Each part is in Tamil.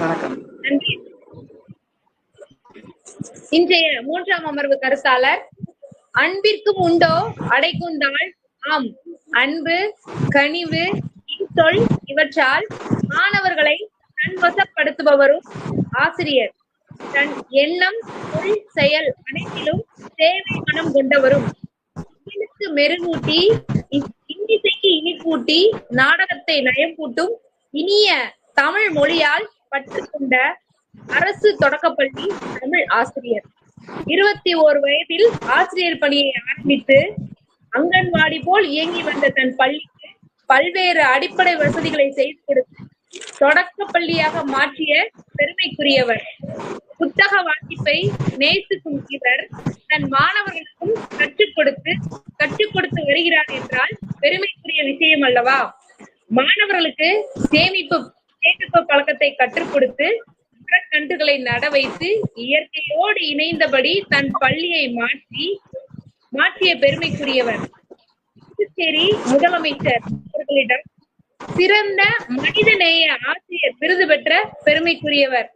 வணக்கம். நன்றி. இன்றைய மூன்றாம் அமர்வு கருத்தாளர் அன்பிற்கும் உண்டோ? அடைக்குந்தாள் ஆம். அன்பு கனிவு சொல் இவற்றால் மாணவர்களை தன்வசப்படுத்துபவரும் ஆசிரியர். தன் எண்ணம் சொல் செயல் அனைத்திலும் சேவை மனம் கொண்டவரும். மெருகூட்டி இன்னிசைக்கு இனிப்பூட்டி நாடகத்தை நயம்பூட்டும் இனிய தமிழ் மொழியால் பற்று கொண்ட அரசு தொடக்கப்பள்ளி தமிழ் ஆசிரியர். இருபத்தி ஓரு வயதில் ஆசிரியர் பணியை ஆரம்பித்து அங்கன்வாடி போல் இயங்கி வந்த தன் பள்ளிக்கு பல்வேறு அடிப்படை வசதிகளை செய்து கொடுத்து தொடக்க பள்ளியாக மாற்றிய பெருமைக்குரியவர். புத்தக வாசிப்பை நேசிக்கும் இவர் தன் மாணவர்களுக்கும் கற்றுக் கொடுத்து கற்றுக் கொடுத்து வருகிறார் என்றால் பெருமைக்குரிய விஷயம் அல்லவா? மாணவர்களுக்கு சேமிப்பு சேமிப்பு பழக்கத்தை கற்றுக் கொடுத்து மரக்கன்றுகளை நட வைத்து இயற்கையோடு இணைந்தபடி தன் பள்ளியை மாற்றி மாற்றிய பெருமைக்குரியவர். புதுச்சேரி முதலமைச்சர் அவர்களிடம் சிறந்த மனிதநேய ஆசிரியர் விருது பெற்ற பெருமைக்குரியவர்.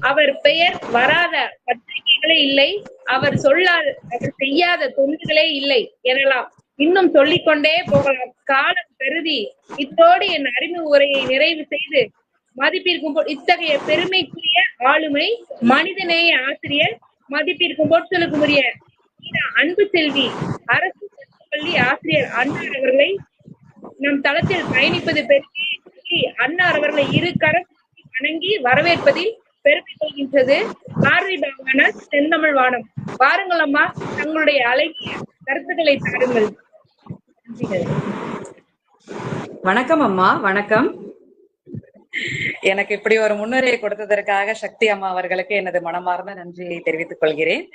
அவர் பெயர் வராத பத்திரிகைகளே இல்லை அவர் சொல்லாத அவர் செய்யாத தொண்டுகளே இல்லை எனலாம். இன்னும் சொல்லிக்கொண்டே போகலாம். காலம் கருதி இத்தோடு என் அறிமுக உரையை நிறைவு செய்து மதிப்பிற்கும் போ- இத்தகைய பெருமைக்குரிய ஆளுமை மனிதநேய ஆசிரியர் மதிப்பிற்கும் பொருட்களுக்குரிய அன்பு செல்வி அரசு பள்ளி ஆசிரியர் அன்னார் அவர்களை நம் தளத்தில் பயணிப்பது பெருமை அன்னார் அவர்களை இரு கரம் வணங்கி வரவேற்பதில் பெருமை கொள்கின்றது. பாரதி பகவான செந்தமிழ் வானம். வாருங்கள் அம்மா தங்களுடைய அழகிய கருத்துக்களை தாருங்கள். வணக்கம் அம்மா வணக்கம். எனக்கு இப்படி ஒரு முன்னுரையை கொடுத்ததற்காக சக்தி அம்மா அவர்களுக்கு எனது மனமார்ந்த நன்றியை தெரிவித்துக் கொள்கிறேன்.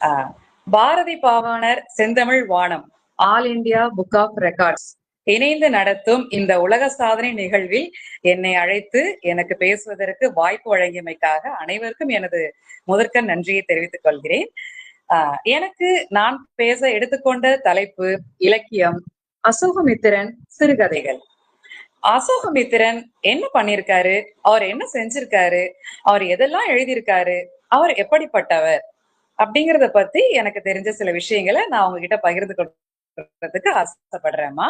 ஆஹ், Bharathi Pavanar Senthamizh Vaanam all India book of records. இணைந்து நடத்தும் இந்த உலக சாதனை நிகழ்வில் என்னை அழைத்து எனக்கு பேசுவதற்கு வாய்ப்பு வழங்கியமைக்காக அனைவருக்கும் எனது முதற்கன் நன்றியை தெரிவித்துக் கொள்கிறேன். எனக்கு நான் பேச எடுத்துக்கொண்ட தலைப்பு இலக்கியம் அசோகமித்திரன் சிறுகதைகள். அசோகமித்திரன் என்ன பண்ணிருக்காரு? அவர் என்ன செஞ்சிருக்காரு? அவர் எதெல்லாம் எழுதியிருக்காரு? அவர் எப்படிப்பட்டவர்? அப்படிங்கறத பத்தி எனக்கு தெரிஞ்ச சில விஷயங்களை நான் உங்ககிட்ட பகிர்ந்து கொடுக்கறதுக்கு ஆசைப்படுறேம்மா.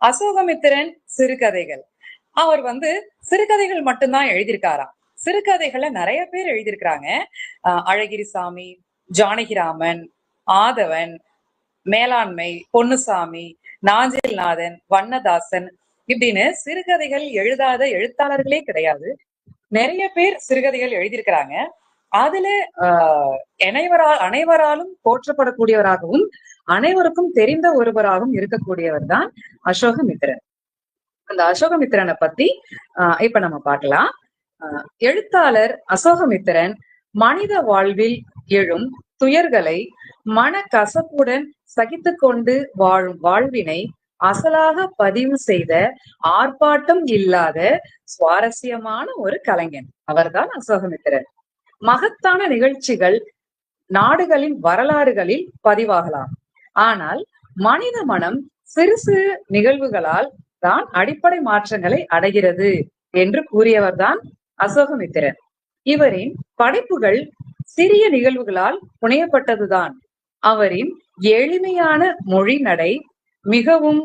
அசோகமித்திரன் சிறுகதைகள். அவர் வந்து சிறுகதைகள் மட்டும்தான் எழுதியிருக்காராம். சிறுகதைகளை நிறைய பேர் எழுதியிருக்கிறாங்க. அழகிரி சாமி ஜானகிராமன் ஆதவன் மேலாண்மை பொன்னுசாமி நாஞ்சில்நாதன் வண்ணதாசன் இப்படின்னு சிறுகதைகள் எழுதாத எழுத்தாளர்களே கிடையாது. நிறைய பேர் சிறுகதைகள் எழுதியிருக்கிறாங்க. அதுல ஆஹ் அனைவரால் அனைவராலும் போற்றப்படக்கூடியவராகவும் அனைவருக்கும் தெரிந்த ஒருவராகவும் இருக்கக்கூடியவர் தான் அசோகமித்திரன். அந்த அசோகமித்திரனை பத்தி ஆஹ் இப்ப நம்ம பார்க்கலாம். ஆஹ் எழுத்தாளர் அசோகமித்திரன் மனித வாழ்வில் எழும் துயர்களை மன கசப்புடன் சகித்துக் கொண்டு வாழும் வாழ்வினை அசலாக பதிவு செய்த ஆர்ப்பாட்டம் இல்லாத சுவாரஸ்யமான ஒரு கலைஞன். அவர்தான் அசோகமித்திரன். மகத்தான நிகழ்ச்சிகள் நாடுகளின் வரலாறுகளில் பதிவாகலாம். ஆனால் மனித மனம் சிறு சிறு நிகழ்வுகளால் தான் அடிப்படை மாற்றங்களை அடைகிறது என்று கூறியவர்தான் அசோகமித்திரன். இவரின் படைப்புகள் சிறிய நிகழ்வுகளால் புனையப்பட்டதுதான். அவரின் எளிமையான மொழி நடை மிகவும்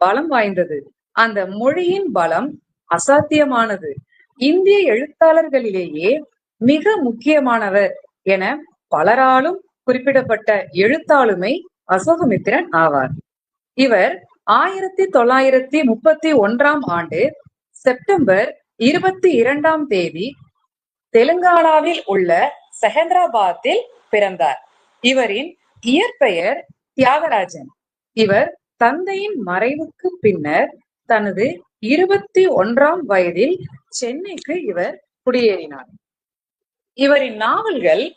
பலம் வாய்ந்தது. அந்த மொழியின் பலம் அசாத்தியமானது. இந்திய எழுத்தாளர்களிலேயே மிக முக்கியமானவர் என பலராலும் குறிப்பிடப்பட்ட எழுத்தாளுமை அசோகமித்திரன் ஆவார். இவர் ஆயிரத்தி தொள்ளாயிரத்தி முப்பத்தி ஒன்றாம் ஆண்டு செப்டம்பர் இருபத்தி இரண்டாம் தேதி தெலுங்கானாவில் உள்ள செகந்திராபாத்தில் பிறந்தார். இவரின் இயற்பெயர் தியாகராஜன். இவர் தந்தையின் மறைவுக்கு பின்னர் தனது இருபத்தி ஒன்றாம் வயதில் சென்னைக்கு இவர் குடியேறினார். இவரின் நாவல்கள்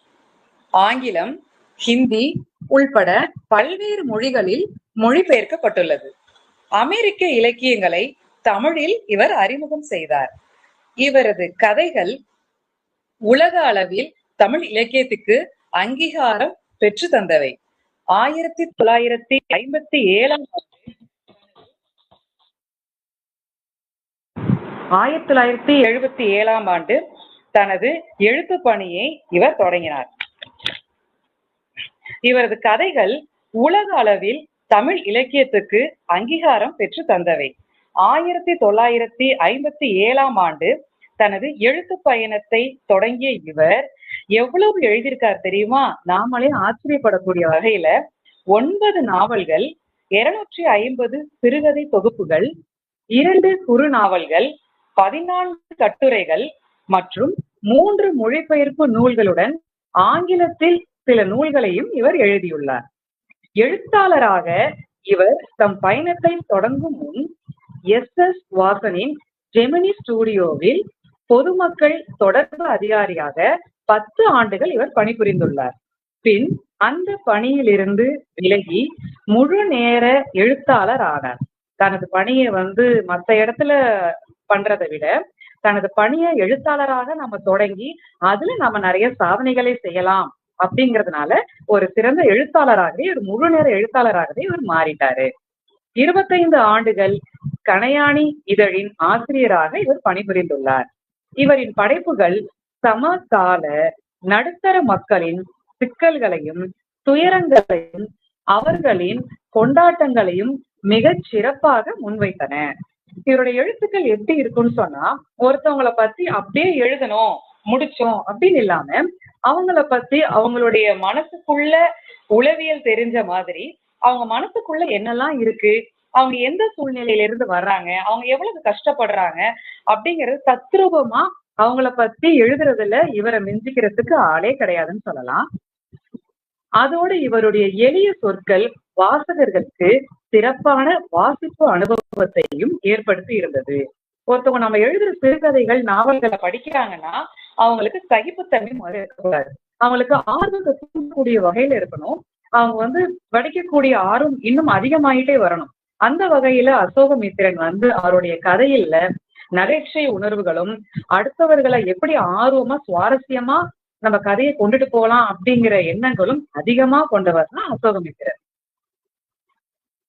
ஆங்கிலம் ஹிந்தி உள்பட பல்வேறு மொழிகளில் மொழிபெயர்க்கப்பட்டுள்ளது. அமெரிக்க இலக்கியங்களை தமிழில் இவர் அறிமுகம் செய்தார். இவரது கதைகள் உலக அளவில் தமிழ் இலக்கியத்துக்கு அங்கீகாரம் பெற்று தந்தவை. ஆயிரத்தி தொள்ளாயிரத்தி ஐம்பத்தி ஏழாம் ஆண்டு ஆயிரத்தி தொள்ளாயிரத்தி எழுபத்தி ஏழாம் ஆண்டு தனது எழுத்து பணியை இவர் தொடங்கினார். இவரது கதைகள் உலக அளவில் தமிழ் இலக்கியத்துக்கு அங்கீகாரம் பெற்று தந்தவை. ஆயிரத்தி தொள்ளாயிரத்தி ஐம்பத்தி ஏழாம் ஆண்டு தனது எழுத்து பயணத்தை தொடங்கிய இவர் எவ்வளவு எழுதியிருக்கார் தெரியுமா? நாமளே ஆச்சரியப்படக்கூடிய வகையில ஒன்பது நாவல்கள் இருநூற்றி ஐம்பது சிறுகதை தொகுப்புகள் இரண்டு குறு நாவல்கள் பதினான்கு கட்டுரைகள் மற்றும் மூன்று மொழிபெயர்ப்பு நூல்களுடன் ஆங்கிலத்தில் சில நூல்களையும் இவர் எழுதியுள்ளார். எழுத்தாளராக இவர் தம் பயணத்தை தொடங்கும் முன் எஸ் எஸ் வாசனின் ஜெமினி ஸ்டுடியோவில் பொதுமக்கள் தொடர்பு அதிகாரியாக பத்து ஆண்டுகள் இவர் பணிபுரிந்துள்ளார். பின் அந்த பணியிலிருந்து விலகி முழு நேர எழுத்தாளர் ஆனார். தனது பணியை வந்து மத்த இடத்துல பண்றதை விட தனது பணியை எழுத்தாளராக நம்ம தொடங்கி அதுல நம்ம நிறைய சாதனைகளை செய்யலாம் அப்படிங்கறதுனால ஒரு சிறந்த எழுத்தாளராகவே ஒரு முழு நேர எழுத்தாளராகவே இவர் மாறிட்டாரு. இருபத்தைந்து ஆண்டுகள் கணையாணி இதழின் ஆசிரியராக இவர் பணிபுரிந்துள்ளார். இவரின் படைப்புகள் சமகால நடுத்தர மக்களின் சிக்கல்களையும் துயரங்களையும் அவர்களின் கொண்டாட்டங்களையும் மிகச் சிறப்பாக முன்வைத்தன. இவருடைய எழுத்துக்கள் எப்படி இருக்கும்னு சொன்னா ஒருத்தவங்களை பத்தி அப்படியே எழுதணும் முடிச்சோம் அப்படின்னு இல்லாம அவங்கள பத்தி அவங்களுடைய மனசுக்குள்ள உளவியல் தெரிஞ்ச மாதிரி அவங்க மனசுக்குள்ள என்னெல்லாம் இருக்கு அவங்க எந்த சூழ்நிலையில இருந்து வர்றாங்க அவங்க எவ்வளவு கஷ்டப்படுறாங்க அப்படிங்கறது தத்ரூபமா அவங்கள பத்தி எழுதுறதுல இவரை மிஞ்சிக்கிறதுக்கு ஆளே கிடையாதுன்னு சொல்லலாம். அதோடு இவருடைய எளிய சொற்கள் வாசகர்களுக்கு சிறப்பான வாசிப்பு அனுபவத்தையும் ஏற்படுத்தி இருந்தது. ஒருத்தவங்க நம்ம எழுதுற சிறுகதைகள் நாவல்களை படிக்கிறாங்கன்னா அவங்களுக்கு சகிப்புத்தன்மை முதல்ல இருக்கக்கூடாது. அவங்களுக்கு ஆர்வத்தை தூண்டக்கூடிய வகையில இருக்கணும். அவங்க வந்து படிக்கக்கூடிய ஆர்வம் இன்னும் அதிகமாயிட்டே வரணும். அந்த வகையில அசோகமித்திரன் வந்து அவருடைய கதையில நகைச்சுவை உணர்வுகளும் அடுத்தவர்களை எப்படி ஆர்வமா சுவாரஸ்யமா நம்ம கதையை கொண்டுட்டு போகலாம் அப்படிங்கிற எண்ணங்களும் அதிகமா கொண்டவர் தான் அசோகமித்திரர்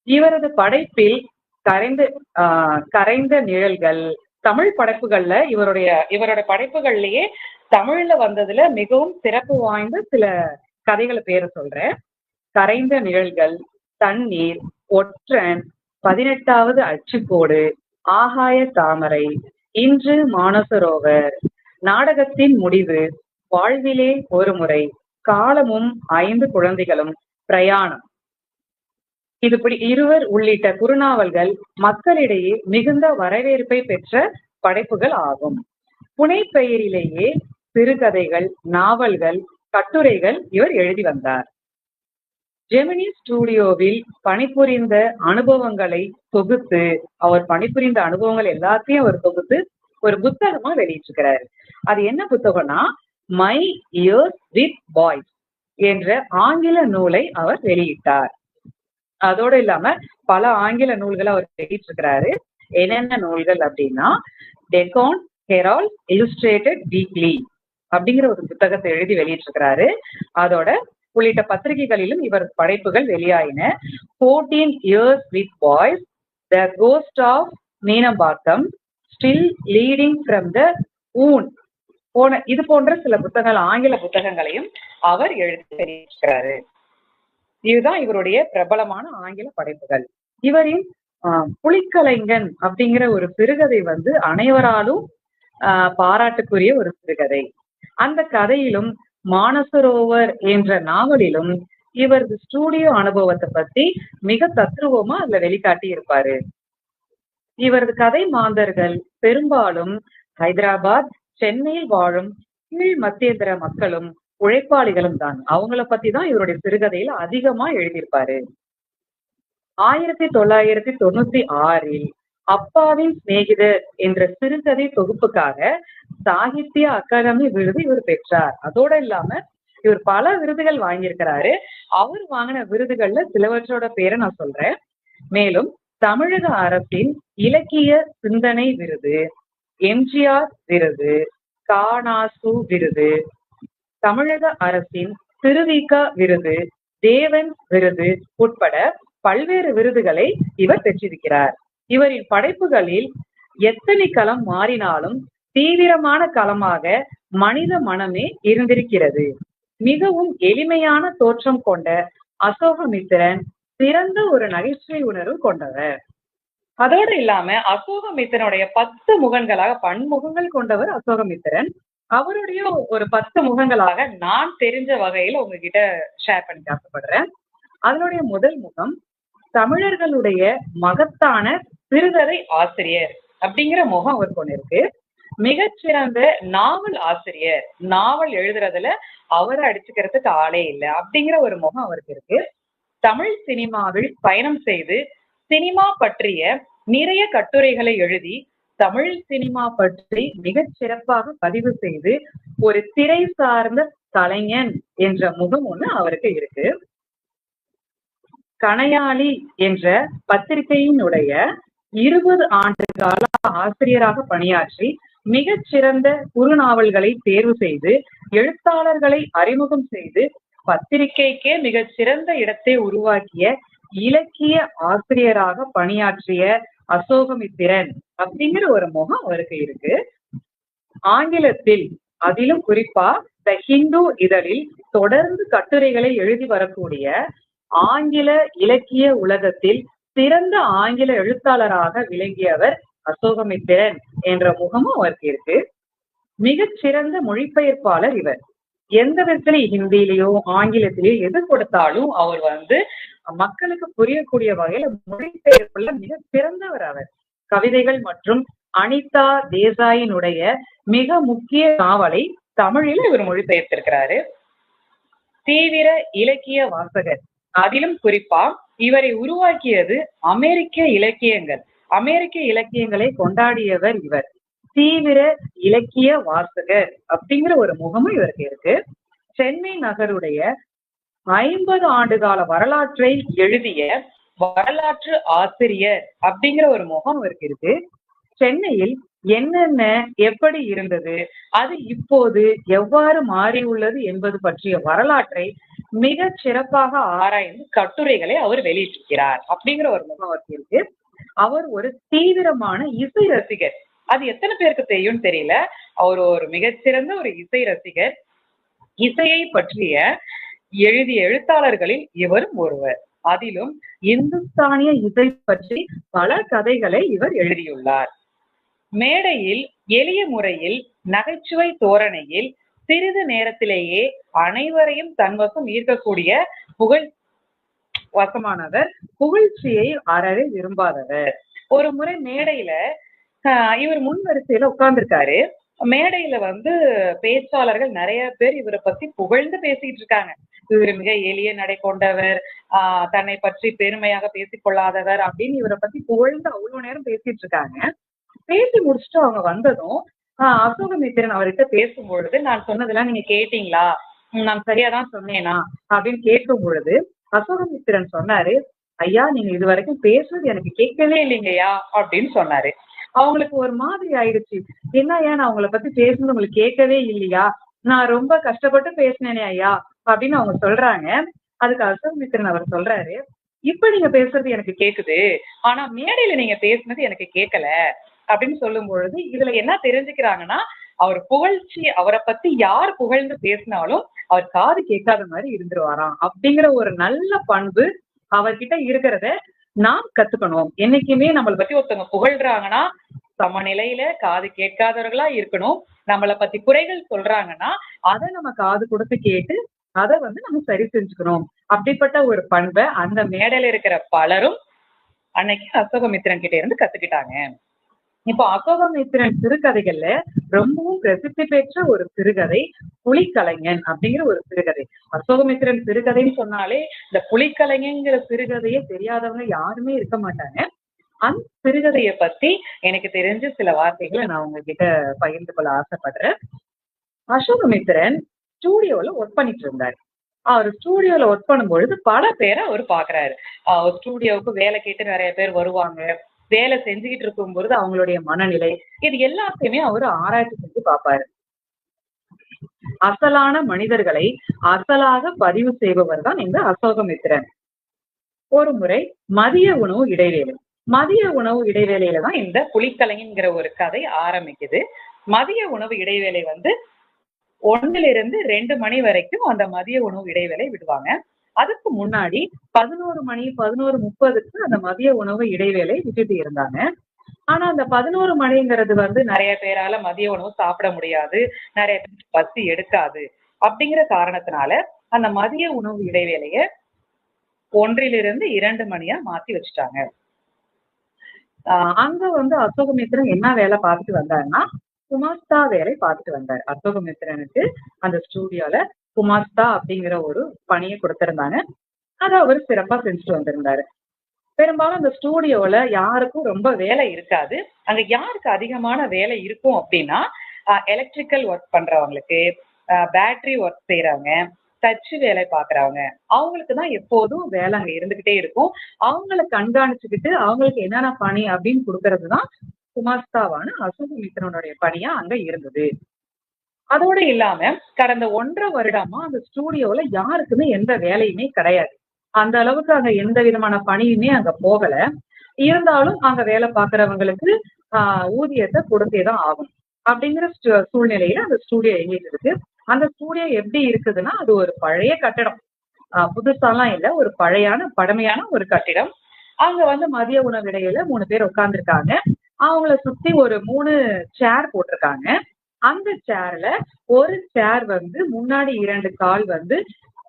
இவரது படைப்பில் கரைந்த ஆஹ் கரைந்த நிழல்கள் தமிழ் படைப்புகள்ல இவருடைய இவரோட படைப்புகள்லயே தமிழ்ல வந்ததுல மிகவும் சிறப்பு வாய்ந்த சில கதைகளை பேரை சொல்றேன். கரைந்த நிழல்கள் தண்ணீர் ஒற்றன் பதினெட்டாவது அச்சுக்கோடு ஆகாய தாமரை. இன்று மானசரோவர். நாடகத்தின் முடிவு வாழ்விலே ஒரு முறை. காலமும் ஐந்து குழந்தைகளும் பிரயாணம். இதுபடி இருவர் உள்ளிட்ட குறுநாவல்கள் மக்களிடையே மிகுந்த வரவேற்பை பெற்ற படைப்புகள் ஆகும். புனை பெயரிலேயே சிறுகதைகள் நாவல்கள் கட்டுரைகள் இவர் எழுதி வந்தார். ஜெமினி ஸ்டுடியோவில் பணிபுரிந்த அனுபவங்களை தொகுத்து அவர் பணிபுரிந்த அனுபவங்கள் எல்லாத்தையும் அவர் தொகுத்து ஒரு புத்தகமா வெளியிட்டிருக்கிறாரு. அது என்ன புத்தகம்னா மை இயர்ஸ் வித் பாய்ஸ் என்ற ஆங்கில நூலை அவர் வெளியிட்டார். அதோடு இல்லாம பல ஆங்கில நூல்களை அவர் வெளியிட்டிருக்கிறாரு. என்னென்ன நூல்கள் அப்படின்னா டெகான் ஹெரால் இலுஸ்ட்ரேட்டட் வீக்லி அப்படிங்கிற ஒரு புத்தகத்தை எழுதி வெளியிட்டிருக்கிறாரு. அதோட உள்ளிட்ட பத்திரிகைகளிலும் இவர் படைப்புகள் வெளியாயின. Fourteen years with boys the ghost of Meenambakkam still leading from the ஊன் போன இது போன்ற சில புத்தகங்கள் ஆங்கில புத்தகங்களையும் அவர் எழுதியிருக்கிறாரு இதுதான் இவருடைய பிரபலமான ஆங்கில படைப்புகள். இவரின் ஆஹ், புலிக்கலைஞன் அப்படிங்கிற ஒரு சிறுகதை வந்து அனைவராலும் ஆஹ், பாராட்டுக்குரிய ஒரு சிறுகதை. அந்த கதையிலும் மானசரோவர் என்ற நாவலிலும் இவரது ஸ்டூடியோ அனுபவத்தை பத்தி மிக தத்ரூபமா அதுல வெளிக்காட்டி இருப்பாரு. இவரது கதை மாந்தர்கள் பெரும்பாலும் ஹைதராபாத் சென்னையில் வாழும் கீழ் மத்தியந்திர மக்களும் உழைப்பாளிகளும் தான். அவங்கள பத்தி தான் இவருடைய சிறுகதையில அதிகமா எழுதியிருப்பாரு. ஆயிரத்தி தொள்ளாயிரத்தி தொண்ணூத்தி ஆறில் அப்பாவின் சிநேகிதர் என்ற சிறுகதை தொகுப்புக்காக சாகித்ய அகாதமி விருது இவர் பெற்றார். அதோட இல்லாம இவர் பல விருதுகள் வாங்கியிருக்கிறாரு. அவர் வாங்கின விருதுகள்ல சிலவற்றோட பேரை நான் சொல்றேன். மேலும் தமிழக அரசின் இலக்கிய சிந்தனை விருது எம்ஜிஆர் விருது காணாசு விருது தமிழக அரசின் திருவிக விருது தேவன் விருது உட்பட பல்வேறு விருதுகளை இவர் பெற்றிருக்கிறார். இவரின் படைப்புகளில் எத்தனை களம் மாறினாலும் தீவிரமான களமாக மனித மனமே இருந்திருக்கிறது. மிகவும் எளிமையான தோற்றம் கொண்ட அசோகமித்திரன் சிறந்த ஒரு நகைச்சுவை உணர்வு கொண்டவர். அதோடு இல்லாம அசோகமித்திரனுடைய பத்து முகங்களாக பன்முகங்கள் கொண்டவர் அசோகமித்திரன். அவருடைய ஒரு பத்து முகங்களாக நான் தெரிஞ்ச வகையில உங்ககிட்ட ஷேர் பண்ணி ஆசைப்படுறேன் அதனுடைய முதல் முகம் தமிழர்களுடைய மகத்தான சிறுகதை ஆசிரியர் அப்படிங்கிற முகம் அவர் ஒண்ணு இருக்கு. மிகச்சிறந்த நாவல் ஆசிரியர். நாவல் எழுதுறதுல அவரை அடிச்சுக்கிறதுக்கு ஆளே இல்லை. அப்படிங்கிற ஒரு முகம் அவருக்கு இருக்கு. தமிழ் சினிமாவில் பயணம் செய்து சினிமா பற்றிய நிறைய கட்டுரைகளை எழுதி தமிழ் சினிமா பற்றி மிகச் சிறப்பாக பதிவு செய்து ஒரு திரை சார்ந்த கலைஞன் என்ற முகம் ஒண்ணு அவருக்கு இருக்கு. கணையாளி என்ற பத்திரிகையினுடைய இருபது ஆண்டு கால ஆசிரியராக பணியாற்றி மிகச் சிறந்த குறுநாவல்களை தேர்வு செய்து எழுத்தாளர்களை அறிமுகம் செய்து பத்திரிகைக்கே மிகச் சிறந்த இடத்தை உருவாக்கிய இலக்கிய ஆசிரியராக பணியாற்றிய அசோகமித்திரன் அப்படிங்கிற ஒரு முகம் அவருக்கு இருக்கு. ஆங்கிலத்தில் அதிலும் குறிப்பா த ஹிந்து இதழில் தொடர்ந்து கட்டுரைகளை எழுதி வரக்கூடிய ஆங்கில இலக்கிய உலகத்தில் சிறந்த ஆங்கில எழுத்தாளராக விளங்கியவர் அசோகமித்திரன். என்ற முகமும் அவருக்கு இருக்கு. மிகச்சிறந்த மொழிபெயர்ப்பாளர் இவர். எந்த விதத்துல ஹிந்திலேயோ ஆங்கிலத்திலேயோ எது கொடுத்தாலும் அவர் வந்து மக்களுக்கு புரியக்கூடிய வகையில மொழிபெயர்ப்புல மிக சிறந்தவர் அவர். கவிதைகள் மற்றும் அனிதா தேசாயினுடைய மிக முக்கிய நாவலை தமிழில் இவர் மொழிபெயர்த்திருக்கிறாரு. தீவிர இலக்கிய வாசகர். அதிலும் குறிப்பா இவரை உருவாக்கியது அமெரிக்க இலக்கியங்கள். அமெரிக்க இலக்கியங்களை கொண்டாடியவர் இவர். தீவிர இலக்கிய வாசகர் அப்படிங்கிற ஒரு முகமும் இவருக்கு இருக்கு. சென்னை நகருடைய ஐம்பது ஆண்டு கால வரலாற்றை எழுதிய வரலாற்று ஆசிரியர் அப்படிங்கிற ஒரு முகம் இவருக்கு இருக்கு. சென்னையில் என்னென்ன எப்படி இருந்தது அது இப்போது எவ்வாறு மாறி உள்ளது என்பது பற்றிய வரலாற்றை மிக சிறப்பாக ஆராய்ந்து கட்டுரைகளை அவர் வெளியிட்டிருக்கிறார் அப்படிங்கிற ஒரு முகம் அவருக்கு இருக்கு. அவர் ஒரு தீவிரமான இசை ரசிகர். அது எத்தனை பேருக்கு தெரியும்னு தெரியல. அவர் ஒரு மிகச்சிறந்த ஒரு இசை ரசிகர். இசையை பற்றிய எழுதிய எழுத்தாளர்களில் இவரும் ஒருவர். அதிலும் இந்துஸ்தானிய இசை பற்றி பல கதைகளை இவர் எழுதியுள்ளார். மேடையில் எளிய முறையில் நகைச்சுவை தோரணையில் சிறிது நேரத்திலேயே அனைவரையும் தன்வசம் ஈர்க்கக்கூடிய புகழ் வசமானவர். புகழ்ச்சியை அறவே விரும்பாதவர். ஒரு முறை மேடையில ஆஹ் இவர் முன் வரிசையில உட்கார்ந்துருக்காரு. மேடையில வந்து பேச்சாளர்கள் நிறைய பேர் இவரை பத்தி புகழ்ந்து பேசிட்டு இருக்காங்க. இவர் மிக எளிய நடை கொண்டவர் ஆஹ் தன்னை பற்றி பெருமையாக பேசிக் கொள்ளாதவர் அப்படின்னு இவரை பத்தி புகழ்ந்து அவ்வளவு நேரம் பேசிட்டு இருக்காங்க. பேசி முடிச்சுட்டு அவங்க வந்ததும் ஆஹ் அசோகமித்திரன் அவர்கிட்ட பேசும் பொழுது நான் சொன்னதெல்லாம் நீங்க கேட்டீங்களா? நான் சரியாதான் சொன்னேனா? அப்படின்னு கேட்கும் பொழுது அசோகமித்திரன் சொன்னாரு ஐயா நீங்க இது வரைக்கும் பேசுறது எனக்கு கேட்கவே இல்லைங்கய்யா அப்படின்னு சொன்னாரு. அவங்களுக்கு ஒரு மாதிரி ஆயிடுச்சு. என்ன ஏன் நான் அவங்கள பத்தி பேசுனது உங்களுக்கு கேட்கவே இல்லையா? நான் ரொம்ப கஷ்டப்பட்டு பேசினேனே ஐயா அப்படின்னு அவங்க சொல்றாங்க. அதுக்கு அசோகமித்திரன் அவர் சொல்றாரு இப்ப நீங்க பேசுறது எனக்கு கேக்குது ஆனா மேடையில நீங்க பேசுனது எனக்கு கேட்கல அப்படின்னு சொல்லும் பொழுது இதுல என்ன தெரிஞ்சுக்கிறாங்கன்னா அவர் புகழ்ச்சி அவரை பத்தி யார் புகழ்ந்து பேசினாலும் அவர் காது கேட்காத மாதிரி இருந்துருவாராம். அப்படிங்கிற ஒரு நல்ல பண்பு அவர்கிட்ட இருக்கிறத நாம் கத்துக்கணும். என்னைக்குமே நம்மளை பத்தி ஒருத்தவங்க புகழ்றாங்கன்னா சமநிலையில காது கேட்காதவர்களா இருக்கணும். நம்மளை பத்தி குறைகள் சொல்றாங்கன்னா அதை நம்ம காது கொடுத்து கேட்டு அதை வந்து நம்ம சரி செஞ்சுக்கணும். அப்படிப்பட்ட ஒரு பண்பை அந்த மேடையில இருக்கிற பலரும் அன்னைக்கு அசோகமித்திரன் கிட்ட இருந்து கத்துக்கிட்டாங்க. இப்போ அசோகமித்திரன் சிறுகதைகள்ல ரொம்பவும் பிரசித்தி பெற்ற ஒரு சிறுகதை புலிக்கலைஞன் அப்படிங்கிற ஒரு சிறுகதை. அசோகமித்திரன் சிறுகதைன்னு சொன்னாலே இந்த புலிக்கலைஞங்கிற சிறுகதையே தெரியாதவங்க யாருமே இருக்க மாட்டாங்க. அந்த சிறுகதையை பத்தி எனக்கு தெரிஞ்ச சில வார்த்தைகளை நான் உங்ககிட்ட பகிர்ந்து கொள்ள ஆசைப்படுறேன். அசோகமித்திரன் ஸ்டூடியோல ஒர்க் பண்ணிட்டு இருந்தாரு. அவர் ஸ்டூடியோல ஒர்க் பண்ணும்பொழுது பல பேரை அவர் பாக்குறாரு அவர் ஸ்டூடியோவுக்கு வேலை கேட்டு நிறைய பேர் வருவாங்க. வேலை செஞ்சுக்கிட்டு இருக்கும் பொழுது அவங்களுடைய மனநிலை. இது எல்லாத்தையுமே அவர் ஆராய்ச்சி செஞ்சு பார்ப்பாரு அசலான மனிதர்களை அசலாக பதிவு செய்பவர் தான் இந்த அசோகமித்திரன். ஒரு முறை மதிய உணவு இடைவேளை. மதிய உணவு இடைவேளையில தான் இந்த புலிக்கலைங்கிற ஒரு கதை ஆரம்பிக்குது. மதிய உணவு இடைவேளை வந்து ஒன்னுல இருந்து ரெண்டு மணி வரைக்கும் அந்த மதிய உணவு இடைவேளை விடுவாங்க. அதுக்கு முன்னாடி பதினோரு மணி பதினோரு முப்பதுக்கு அந்த மதிய உணவு இடைவேளை விட்டுட்டு இருந்தாங்க. ஆனா அந்த பதினோரு மணிங்கிறது வந்து நிறைய பேரால மதிய உணவு சாப்பிட முடியாது. நிறைய பேருக்கு பசி எடுக்காது. அப்படிங்கிற காரணத்தினால அந்த மதிய உணவு இடைவேளைய ஒன்றிலிருந்து இரண்டு மணியா மாத்தி வச்சுட்டாங்க. அங்க வந்து அசோகமித்ரன் என்ன வேலை பார்த்துட்டு வந்தாருன்னா குமாஸ்தா வேலை பார்த்துட்டு வந்தார். அசோகமித்ரனுக்கு அந்த ஸ்டூடியோல குமாஸ்தா அப்படிங்கிற ஒரு பணியை கொடுத்திருந்தாங்க. அதை அவர் சிறப்பா செஞ்சுட்டு வந்திருந்தாரு. பெரும்பாலும் அந்த ஸ்டூடியோல யாருக்கும் ரொம்ப வேலை இருக்காது. அங்க யாருக்கு அதிகமான வேலை இருக்கும் அப்படின்னா எலக்ட்ரிக்கல் ஒர்க் பண்றவங்களுக்கு பேட்டரி ஒர்க் செய்யறாங்க தச்சு வேலை பாக்குறவங்க அவங்களுக்கு தான் எப்போதும் வேலை அங்க இருந்துகிட்டே இருக்கும். அவங்கள கண்காணிச்சுக்கிட்டு அவங்களுக்கு என்னென்ன பணி அப்படின்னு கொடுக்கறது தான் குமாஸ்தாவான அசோகமித்திரனுடைய பணியா அங்க இருந்தது. அதோட இல்லாம கடந்த ஒன்றரை வருடமா அந்த ஸ்டூடியோல யாருக்குமே எந்த வேலையுமே கிடையாது. அந்த அளவுக்கு அங்க எந்த விதமான பணியுமே அங்க போகல. இருந்தாலும் அங்க வேலை பாக்குறவங்களுக்கு ஆஹ் ஊதியத்தை கொடுத்தே தான் ஆகும் அப்படிங்கிற சூழ்நிலையில அந்த ஸ்டூடியோ எங்கிட்டு இருக்கு? அந்த ஸ்டூடியோ எப்படி இருக்குதுன்னா அது ஒரு பழைய கட்டடம். ஆஹ் புதுசாலாம் இல்ல ஒரு பழையான பழமையான ஒரு கட்டிடம். அங்க வந்து மதிய உணவு இடையில மூணு பேர் உட்கார்ந்துருக்காங்க. அவங்கள சுத்தி ஒரு மூணு சேர் போட்டிருக்காங்க. அந்த சேர்ல ஒரு சேர் வந்து முன்னாடி இரண்டு கால் வந்து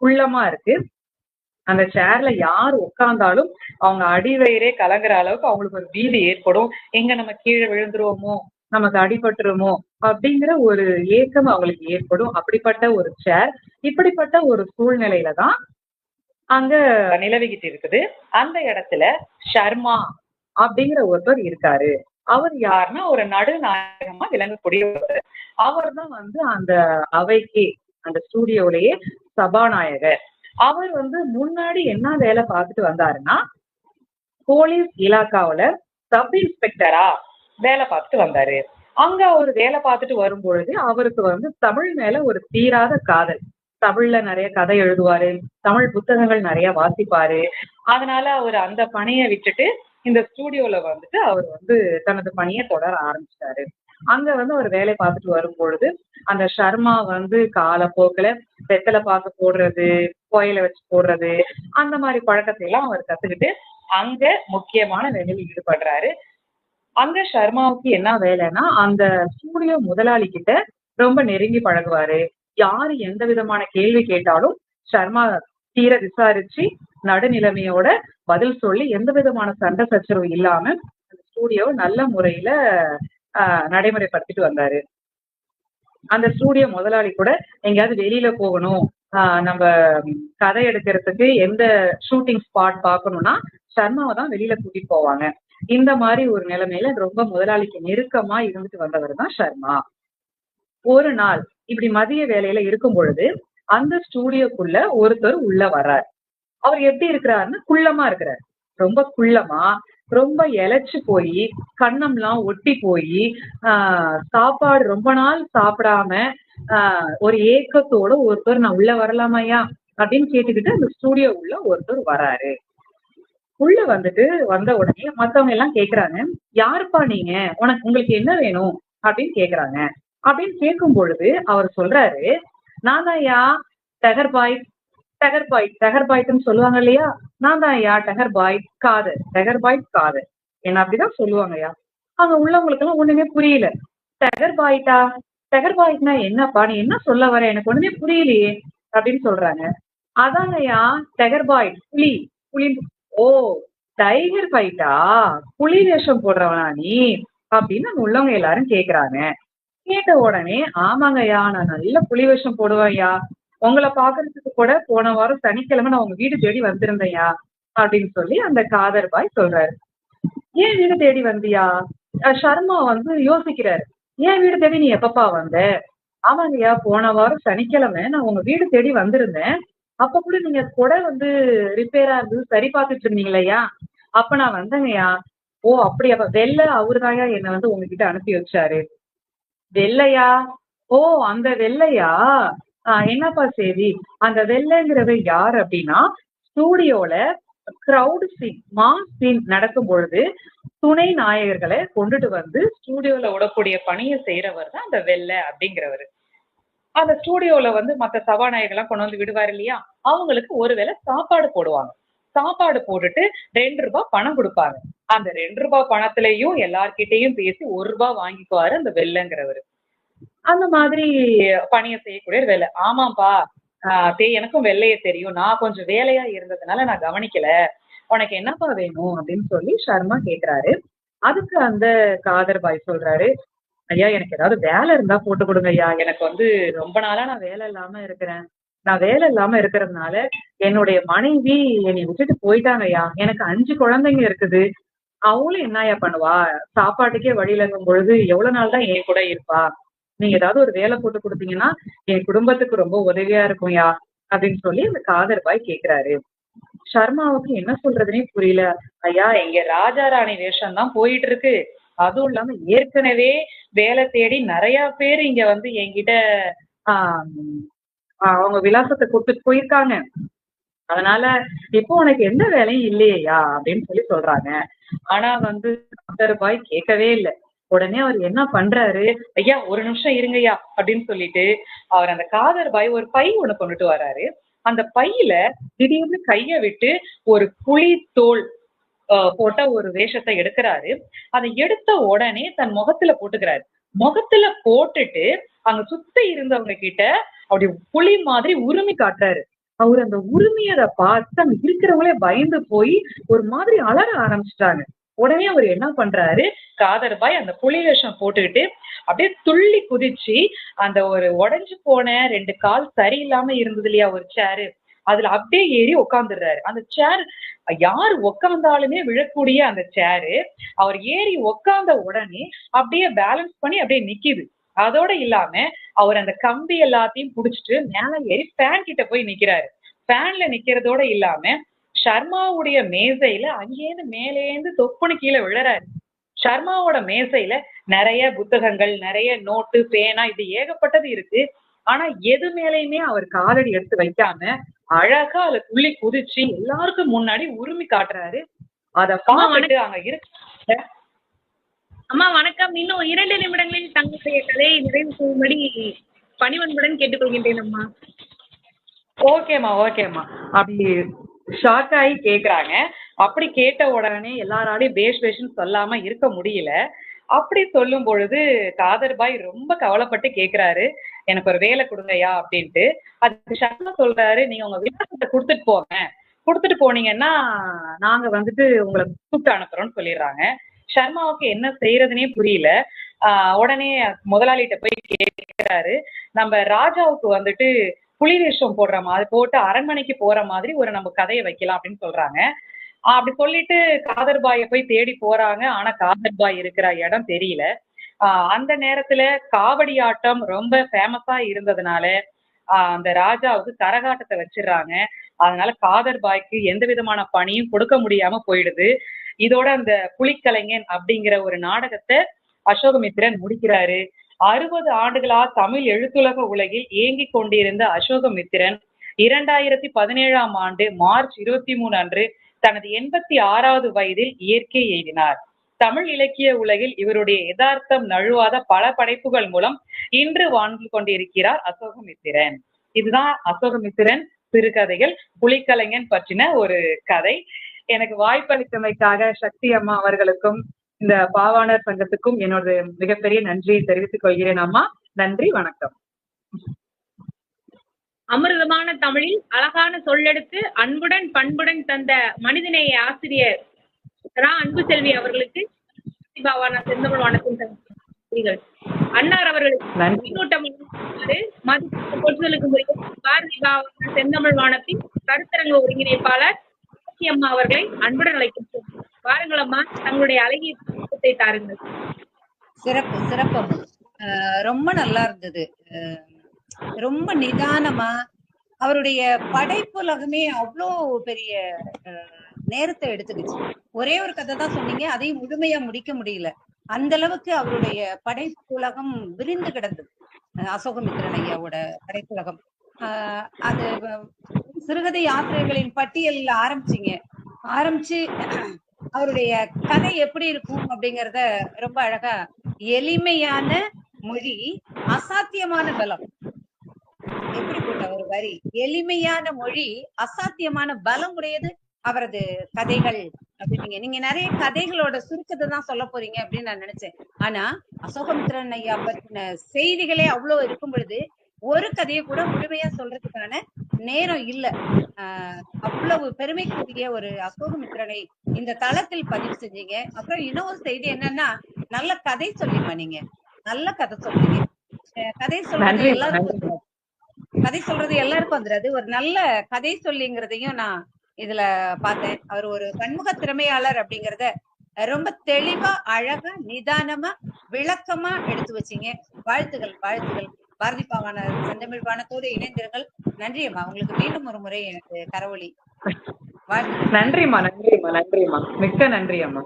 குள்ளமா இருக்கு. அந்த சேர்ல யார் உட்கார்ந்தாலும் அவங்க அடிவயிறே கலங்குற அளவுக்கு அவங்களுக்கு ஒரு பீதி ஏற்படும். எங்க நம்ம கீழே விழுந்துருவோமோ? நமக்கு அடிபட்டுருமோ? அப்படிங்கிற ஒரு ஏக்கம் அவங்களுக்கு ஏற்படும். அப்படிப்பட்ட ஒரு சேர் இப்படிப்பட்ட ஒரு சூழ்நிலையில தான் அங்க நிலவிக்கிட்டு இருக்குது. அந்த இடத்துல ஷர்மா அப்படிங்கிற ஒருத்தர் இருக்காரு. அவர் யாருன்னா ஒரு நடுநாயகமா விளங்கக்கூடிய ஒருத்தர் அவர் தான் வந்து அந்த அவைக்கு அந்த ஸ்டூடியோலயே சபாநாயகர். அவர் வந்து முன்னாடி என்ன வேலை பார்த்துட்டு வந்தாருன்னா போலீஸ் இலாக்காவுல சப் இன்ஸ்பெக்டரா வேலை பார்த்துட்டு வந்தாரு. அங்க அவர் வேலை பார்த்துட்டு வரும்பொழுது அவருக்கு வந்து தமிழ் மேல ஒரு தீராத காதல். தமிழ்ல நிறைய கதை எழுதுவாரு தமிழ் புத்தகங்கள் நிறைய வாசிப்பாரு. அதனால அவர் அந்த பணியை விட்டுட்டு இந்த ஸ்டூடியோல வந்துட்டு அவர் வந்து தனது பணியை தொடர ஆரம்பிச்சாரு அங்க வந்து அவர் வேலை பார்த்துட்டு வரும்பொழுது அந்த ஷர்மா வந்து காலப்போக்குல வெத்தலை பாக்கு போடுறது கோயில வச்சு போடுறது அந்த மாதிரி பழக்கத்தை எல்லாம் அவர் கத்துக்கிட்டு அங்க முக்கியமான வேலையில் ஈடுபடுறாரு. அங்க ஷர்மாவுக்கு என்ன வேலைன்னா அந்த ஸ்டூடியோ முதலாளி கிட்ட ரொம்ப நெருங்கி பழகுவாரு. யாரு எந்த விதமான கேள்வி கேட்டாலும் ஷர்மா தீர விசாரிச்சு நடுநிலைமையோட பதில் சொல்லி எந்த விதமான சண்டை சச்சரவு இல்லாம அந்த ஸ்டூடியோ நல்ல முறையில நடைமுறைப்படுத்திட்டு வந்தாரு. அந்த ஸ்டூடியோ முதலாளி கூட எங்கேயாவது வெளியில போகணும். ஆஹ் நம்ம கதை எடுக்கிறதுக்கு எந்த ஷூட்டிங் ஸ்பாட் பார்க்கணும்னா சர்மாவை தான் வெளியில கூட்டிட்டு போவாங்க. இந்த மாதிரி ஒரு நிலைமையில ரொம்ப முதலாளிக்கு நெருக்கமா இருந்துட்டு வந்தவர் தான் சர்மா. ஒரு நாள் இப்படி மதிய வேலையில இருக்கும் பொழுது அந்த ஸ்டூடியோக்குள்ள ஒருத்தர் உள்ள வர்றார். அவர் எப்படி இருக்கிறாருன்னு குள்ளமா இருக்கிறார். ரொம்ப குள்ளமா ரொம்ப இழைச்சு போய் கண்ணம்லாம் ஒட்டி போய் ஆஹ் சாப்பாடு ரொம்ப நாள் சாப்பிடாம ஆஹ் ஒரு ஏக்கத்தோட ஒருத்தர் நான் உள்ள வரலாமையா அப்படின்னு கேட்டுக்கிட்டு அந்த ஸ்டூடியோ உள்ள ஒருத்தர் வராரு. உள்ள வந்துட்டு வந்த உடனே மத்தவங்க எல்லாம் கேக்குறாங்க யாருப்பா நீங்க? உனக்கு உங்களுக்கு என்ன வேணும்? அப்படின்னு கேக்குறாங்க. அப்படின்னு கேட்கும் பொழுது அவர் சொல்றாரு நான் தான் யா டகர் பாய் டகர் பாய் டகர் பாய்ட்னு சொல்லுவாங்க இல்லையா? நான் தான் ஐயா டகர் பாய் காது டகர் பாய் காது என்ன அப்படிதான் சொல்லுவாங்கய்யா அங்க உள்ளவங்களுக்கு எல்லாம் ஒண்ணுமே புரியல. டகர் பாய்டா டகர் பாய்ட்னா என்னப்பா? நீ என்ன சொல்ல வர? எனக்கு ஒண்ணுமே புரியலையே அப்படின்னு சொல்றாங்க. அதாங்கய்யா டகர் பாய் புலி. புலி ஓ டைகர் ஃபைட்டா புலி வேஷம் போடுறவனா நீ? அப்படின்னு அங்க உள்ளவங்க எல்லாரும் கேக்குறாங்க. கேட்ட உடனே ஆமாங்கய்யா நான் நல்ல புலி வேஷம் போடுவேன்யா உங்களை பாக்குறதுக்கு கூட போன வாரம் சனிக்கிழமை நான் உங்க வீடு தேடி வந்திருந்தையா அப்படின்னு சொல்லி அந்த காதர் பாய் சொல்றாரு. ஏன் வீடு தேடி வந்தியா? அஹ் சர்மா வந்து யோசிக்கிறாரு. ஏன் வீடு தேடி நீ எப்பப்பா வந்த? ஆமாங்கய்யா போன வாரம் சனிக்கிழமை நான் உங்க வீடு தேடி வந்திருந்தேன். அப்ப கூட நீங்க கூட வந்து ரிப்பேரா இருந்து சரி பார்த்துட்டு இருந்தீங்களையா? அப்ப நான் வந்தேங்கய்யா. ஓ அப்படி அப்ப வெள்ளை அவருதாயா என்ன வந்து உங்ககிட்ட அனுப்பி வச்சாரு. வெள்ளையா? ஓ அந்த வெள்ளையா? என்னப்பா சரி அந்த வெள்ளைங்கிறவர் யார் அப்படின்னா ஸ்டூடியோல கிரவுட் சீன் மா சீன் நடக்கும் பொழுது துணை நாயகர்களை கொண்டுட்டு வந்து ஸ்டூடியோல விடக்கூடிய பணியை செய்யறவர் தான் அந்த வெள்ளை அப்படிங்கிறவர். அந்த ஸ்டூடியோல வந்து மத்த சபாநாயகர்லாம் கொண்டு வந்து விடுவாரு இல்லையா? அவங்களுக்கு ஒருவேளை சாப்பாடு போடுவாங்க. சாப்பாடு போட்டுட்டு ரெண்டு ரூபாய் பணம் கொடுப்பாங்க. அந்த ரெண்டு ரூபாய் பணத்திலையும் எல்லார்கிட்டையும் பேசி ஒரு ரூபாய் வாங்கிக்குவாரு அந்த வெள்ளைங்கிறவரு. அந்த மாதிரி பணியை செய்யக்கூடிய வேலை. ஆமாப்பா ஆஹ் தே எனக்கும் வெள்ளைய தெரியும். நான் கொஞ்சம் வேலையா இருந்ததுனால நான் கவனிக்கல. உனக்கு என்னப்பா வேணும் அப்படின்னு சொல்லி சர்மா கேக்குறாரு. அதுக்கு அந்த காதர் பாய் சொல்றாரு ஐயா எனக்கு ஏதாவது வேலை இருந்தா போட்டு கொடுங்க ஐயா. எனக்கு வந்து ரொம்ப நாளா நான் வேலை இல்லாம இருக்கிறேன். நான் வேலை இல்லாம இருக்கிறதுனால என்னுடைய மனைவி என்னை விட்டுட்டு போயிட்டாங்க ஐயா. எனக்கு அஞ்சு குழந்தைங்க இருக்குது. அவளும் என்னய்யா பண்ணுவா? சாப்பாட்டுக்கே வழியிலங்கும் பொழுது எவ்வளவு நாள் தான் என் கூட இருப்பா? நீங்க ஏதாவது ஒரு வேலை போட்டு கொடுத்தீங்கன்னா என் குடும்பத்துக்கு ரொம்ப உதவியா இருக்கும்யா அப்படின்னு சொல்லி அந்த காதர் பாய் கேக்குறாரு. சர்மாவுக்கு என்ன சொல்றதுனே புரியல. ஐயா இங்க ராஜா ராணி வேஷம் தான் போயிட்டு இருக்கு அதுவும் இல்லாம ஏற்கனவே வேலை தேடி நிறைய பேர் இங்க வந்து என்கிட்ட ஆஹ் அவங்க விலாசத்தை கொடுத்துட்டு போயிருக்காங்க. அதனால இப்போ உனக்கு எந்த வேலையும் இல்லையா அப்படின்னு சொல்லி சொல்றாங்க. ஆனா வந்து பாய் கேட்கவே இல்லை. உடனே அவர் என்ன பண்றாரு? ஐயா ஒரு நிமிஷம் இருங்கய்யா அப்படின்னு சொல்லிட்டு அவர் அந்த காதர் பாய் ஒரு பை ஒண்ணு கொண்டுட்டு வராரு. அந்த பையில திடீர்னு கைய விட்டு ஒரு புலி தோல் ஆஹ் போட்ட ஒரு வேஷத்தை எடுக்கிறாரு. அதை எடுத்த உடனே தன் முகத்துல போட்டுக்கிறாரு. முகத்துல போட்டுட்டு அங்க சுத்தி இருந்தவங்க கிட்ட அப்படி புலி மாதிரி உரிமை காட்டுறாரு. அவர் அந்த உரிமையத பார்த்து அங்க இருக்கிறவங்களே பயந்து போய் ஒரு மாதிரி அலற ஆரம்பிச்சிட்டாங்க. உடனே அவர் என்ன பண்றாரு? காதர்பாய் அந்த புலி வேஷம் போட்டுக்கிட்டு அப்படியே துள்ளி குதிச்சு அந்த ஒரு உடைஞ்சு போன ரெண்டு கால் சரியில்லாம இருந்தது இல்லையா ஒரு சேரு அதுல அப்படியே ஏறி உட்காந்துடுறாரு அந்த சேர் யார் உட்கார்ந்தாலுமே விழக்கூடிய அந்த சேரு அவர் ஏறி உட்கார்ந்த உடனே அப்படியே பேலன்ஸ் பண்ணி அப்படியே நிக்குது. அதோட இல்லாம அவர் அந்த கம்பி எல்லாத்தையும் புடிச்சிட்டு மேல ஏறி ஃபேன் கிட்ட போய் நிக்கிறாரு. ஃபேன்ல நிக்கிறதோட இல்லாம ஷர்மாவுடைய மேசையில அங்கேருந்து மேலேந்து தொப்புன்னு கீழே விழறாரு. ஷர்மாவோட மேசையில நிறைய புத்தகங்கள் நிறைய நோட்டு பேனா இது ஏகப்பட்டது இருக்கு. ஆனா எது மேலயுமே அவர் காலடி எடுத்து வைக்காம அழகா அதுல துள்ளி குதிச்சு எல்லாருக்கும் முன்னாடி உரிமை காட்டுறாரு. அத பார்த்துட்டு அங்க இருக்க அம்மா வணக்கம். இன்னும் இரண்டு நிமிடங்களில் தங்களுடைய கதையை நிறைவு செய்யும்படி பணிவன்புடன் கேட்டுக்கொள்கின்றேன் அம்மா. ஓகேம்மா ஓகேம்மா. அப்படி ஷாக் ஆகி கேக்குறாங்க. அப்படி கேட்ட உடனே எல்லாராலையும் பேஷ் பேஷ்னு சொல்லாம இருக்க முடியல. அப்படி சொல்லும் பொழுது காதர் பாய் ரொம்ப கவலைப்பட்டு கேக்குறாரு. எனக்கு ஒரு வேலை கொடுங்கய்யா அப்படின்ட்டு. அதுக்கு சர்மா சொல்றாரு நீங்க உங்க விலாசத்தை கொடுத்துட்டு போங்க. கொடுத்துட்டு போனீங்கன்னா நாங்க வந்துட்டு உங்களை கூப்பிட்டு அனுப்புறோம்னு சொல்லிடுறாங்க. சர்மாவுக்கு என்ன செய்யறதுனே புரியல. ஆஹ் உடனே முதலாளிகிட்ட போய் கேட்கிறாரு நம்ம ராஜாவுக்கு வந்துட்டு புலி வேஷம் போடுற மாதிரி போட்டு அரண்மனைக்கு போற மாதிரி ஒரு நம்ம கதையை வைக்கலாம் அப்படின்னு சொல்றாங்க. அப்படி சொல்லிட்டு காதர் பாயை போய் தேடி போறாங்க. ஆனா காதர் பாய் இருக்கிற இடம் தெரியல. ஆஹ் அந்த நேரத்துல காவடி ஆட்டம் ரொம்ப ஃபேமஸா இருந்ததுனால ஆஹ் அந்த ராஜாவுக்கு கரகாட்டத்தை வச்சிடுறாங்க. அதனால காதர் பாய்க்கு எந்த விதமான பணியும் கொடுக்க முடியாம போயிடுது. இதோட அந்த புலிக்கலைஞன் அப்படிங்கிற ஒரு நாடகத்தை அசோகமித்திரன் முடிக்கிறாரு. அறுபது ஆண்டுகளா தமிழ் எழுத்துலக உலகில் இயங்கிக் கொண்டிருந்த அசோகமித்திரன் இரண்டாயிரத்தி பதினேழாம் ஆண்டு மார்ச் இருபத்தி மூணு அன்று தனது எண்பத்தி ஆறாவது வயதில் இயற்கை எய்தினார் தமிழ் இலக்கிய உலகில் இவருடைய யதார்த்தம் நழுவாத பல படைப்புகள் மூலம் இன்று வாழ்ந்து கொண்டிருக்கிறார் அசோகமித்திரன். இதுதான் அசோகமித்திரன் சிறுகதைகள். புலிக்கலைஞன் பற்றின ஒரு கதை. எனக்கு வாய்ப்பளித்தமைக்காக சக்தி அம்மா அவர்களுக்கும் இந்த பாவாணர் சங்கத்துக்கும் என்னோட மிகப்பெரிய நன்றியை தெரிவித்துக் கொள்கிறேன் அம்மா. நன்றி வணக்கம். அமிர்தமான தமிழில் அழகான சொல்லெடுத்து அன்புடன் பண்புடன் தந்த மனிதநேய ஆசிரியர் ரா. அன்பு செல்வி அவர்களுக்கு பாவான செந்தமிழ் நன்றிகள். அன்னார் அவர்களுக்கு மதிப்பு பாரதி பாவான செந்தமிழ் வானத்தின் கருத்தரங்க ஒருங்கிணைப்பாளர் அம்மா அவர்களை அன்புடன் அழைக்கின்றோம். வாருங்கள் அம்மா. தங்களுடைய அழகிய கருத்தை தாருங்கள். சிறப்பு சிறப்பு. ரொம்ப நல்லா இருந்தது. ரொம்ப நிதானமா அவருடைய படைப்புலகமே அவ்வளோ பெரிய நேரத்தை எடுத்துக்கிச்சு. ஒரே ஒரு கதை தான் சொன்னீங்க அதையும் முழுமையா முடிக்க முடியல. அந்த அளவுக்கு அவருடைய படைப்புலகம் விரிந்து கிடந்தது. அசோகமித்ரன் ஐயாவோட படைப்புலகம். ஆஹ் அது சிறுகதை ஆசிரியர்களின் பட்டியல் ஆரம்பிச்சீங்க. ஆரம்பிச்சு அவருடைய கதை எப்படி இருக்கும் அப்படிங்கறத ரொம்ப அழகா எளிமையான மொழி அசாத்தியமான பலம். எப்படிப்பட்ட ஒரு வரி? எளிமையான மொழி அசாத்தியமான பலம் உடையது அவரது கதைகள் அப்படின்னீங்க. நீங்க நிறைய கதைகளோட சுருக்கத்தை தான் சொல்ல போறீங்க அப்படின்னு நான் நினைச்சேன். ஆனா அசோகமித்ரன் ஐயா பற்றின செய்திகளே அவ்வளவு இருக்கும் பொழுது ஒரு கதையை கூட முழுமையா சொல்றதுக்கான நேரம் இல்ல. அவ்வளவு பெருமைக்குரிய ஒரு அசோகமித்ரனை இந்த தளத்தில் பதிவு செஞ்சீங்க. அப்புறம் இன்னொரு செய்தி என்னன்னா நல்ல கதை சொல்லிமா நீங்க. நல்ல கதை சொல்றீங்க. கதை சொல்றது எல்லாருக்கும். கதை சொல்றது எல்லாருக்கும் வந்துடாது. ஒரு நல்ல கதை சொல்லிங்கிறதையும் நான் இதுல பார்த்தேன். அவர் ஒரு பன்முக திறமையாளர் அப்படிங்கறத ரொம்ப தெளிவா அழகா நிதானமா விளக்கமா எடுத்து வச்சீங்க. வாழ்த்துகள் வாழ்த்துகள். பாரதி பாவான செந்தமிழ் பானத்தோடு இணைந்திருங்கள். நன்றி அம்மா. உங்களுக்கு மீண்டும் ஒரு முறை எனக்கு கரவொலி. நன்றிம்மா நன்றிம்மா நன்றிம்மா மிக்க நன்றி அம்மா.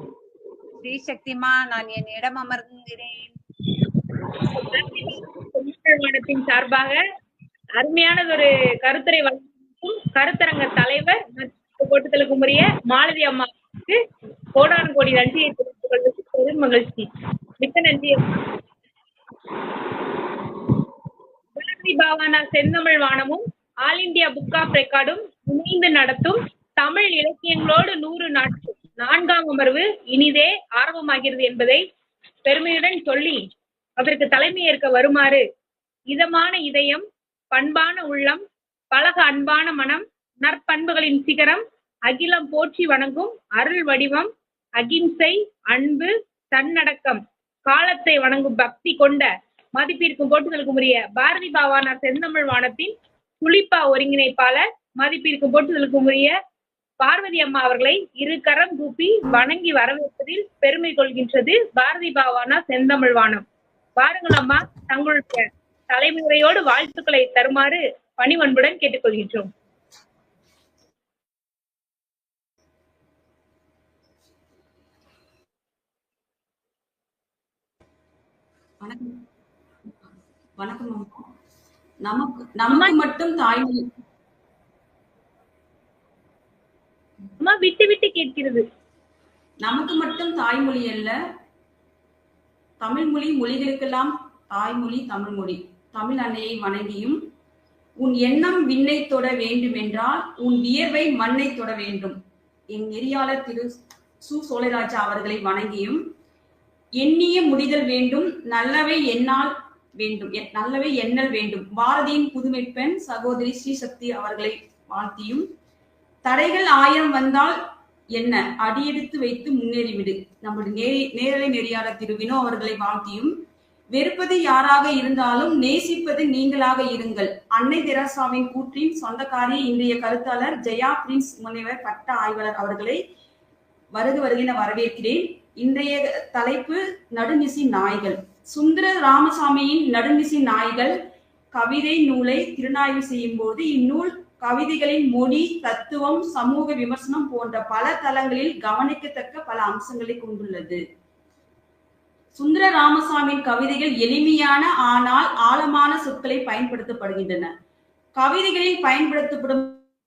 ஸ்ரீ சக்திமா நான் என் இடம் அமர்கிறேன் நிறுவனத்தின் சார்பாக அருமையானதொரு கருத்துரை வழங்கும் கருத்தரங்க தலைவர் போட்டுதலுக்கு உரிய மாலதி அம்மாவுக்கு கோடான கோடி நன்றியை தெரிவித்துக் கொள்வது பெரும் மகிழ்ச்சி. மிக்க நன்றி அம்மா. பாரதி பாவானா செந்தமிழ் வானமும் ஆல் இந்தியா புக் ஆஃப் ரெக்கார்டும் இணைந்து நடத்தும் தமிழ் இலக்கியங்களோடு நூறு நாட்கள். நான்காம் அமர்வு இனிதே ஆரம்பமாகிறது என்பதை பெருமையுடன் சொல்லி அதற்கு தலைமையேற்க வருமாறு இதமான இதயம் பண்பான உள்ளம் பழக அன்பான மனம் நற்பண்புகளின் சிகரம் அகிலம் போற்றி வணங்கும் அருள் வடிவம் அகிம்சை அன்பு தன்னடக்கம் காலத்தை வணங்கும் பக்தி கொண்ட மதிப்பிற்கும் போட்டுதலுக்கும் உரிய பாரதி பாவானார் செந்தமிழ் வானத்தின் துளிப்பா ஒருங்கிணைப்பாளர் மதிப்பிற்கும் போட்டுதலுக்கும் உரிய பார்வதி அம்மா அவர்களை இரு கரம் கூப்பி வணங்கி வரவேற்பதில் பெருமை கொள்கின்றது பாரதி பாவானா செந்தமிழ் வானம். வாருங்கள் அம்மா தங்களுடைய தலைமுறையோடு வாழ்த்துக்களை தருமாறு பணிவன்புடன் கேட்டுக்கொள்கின்றோம். வணக்கம். வணக்கம். நமக்கு நமக்கு மட்டும் தாய்மொழி அம்மா விட்டு விட்டு கேட்கிறது. நமக்கு மட்டும் தாய்மொழி அல்ல தமிழ் மொழி மொழிகளுக்கெல்லாம் தாய்மொழி தமிழ் மொழி. தமிழ் அன்னையை வணங்கியும் உன் எண்ணம் விண்ணை தொட வேண்டும் என்றால் உன் வியர்வை மண்ணை தொட வேண்டும். என் நெறியாளர் திரு சு சோழராஜா அவர்களை வணங்கியும் எண்ணிய முடிதல் வேண்டும். நல்லவை எண்ணால் வேண்டும். எ- நல்லவை எண்ணல் வேண்டும். பாரதியின் புதுமை பெண் சகோதரி ஸ்ரீசக்தி அவர்களை வாழ்த்தியும் தடைகள் ஆயிரம் வந்தால் என்ன? அடியெடுத்து வைத்து முன்னேறிவிடு நம்முடைய நேரி நேரலை நெறியாளர் திரு வினோ அவர்களை வாழ்த்தியும் வெறுப்பது யாராக இருந்தாலும் நேசிப்பது நீங்களாக இருங்கள். அன்னை தெரசாவின் கூற்றின் சொந்தக்காரி இன்றைய கருத்தாளர் ஜெயா பிரின்ஸ் முனைவர் பட்ட ஆய்வாளர் அவர்களை வருக வருகின வரவேற்கிறேன். இன்றைய தலைப்பு நடுநிசி நாய்கள். சுந்தர ராமசாமியின் நடுநிசி நாய்கள் கவிதை நூலை திருநாய்வு செய்யும் போது இந்நூல் கவிதைகளின் மொழி தத்துவம் சமூக விமர்சனம் போன்ற பல தளங்களில் கவனிக்கத்தக்க பல அம்சங்களை கொண்டுள்ளது. சுந்தர ராமசாமியின் கவிதைகள் எளிமையான ஆனால் ஆழமான சொற்களை பயன்படுத்தப்படுகின்றன. கவிதைகளில் பயன்படுத்தப்படும்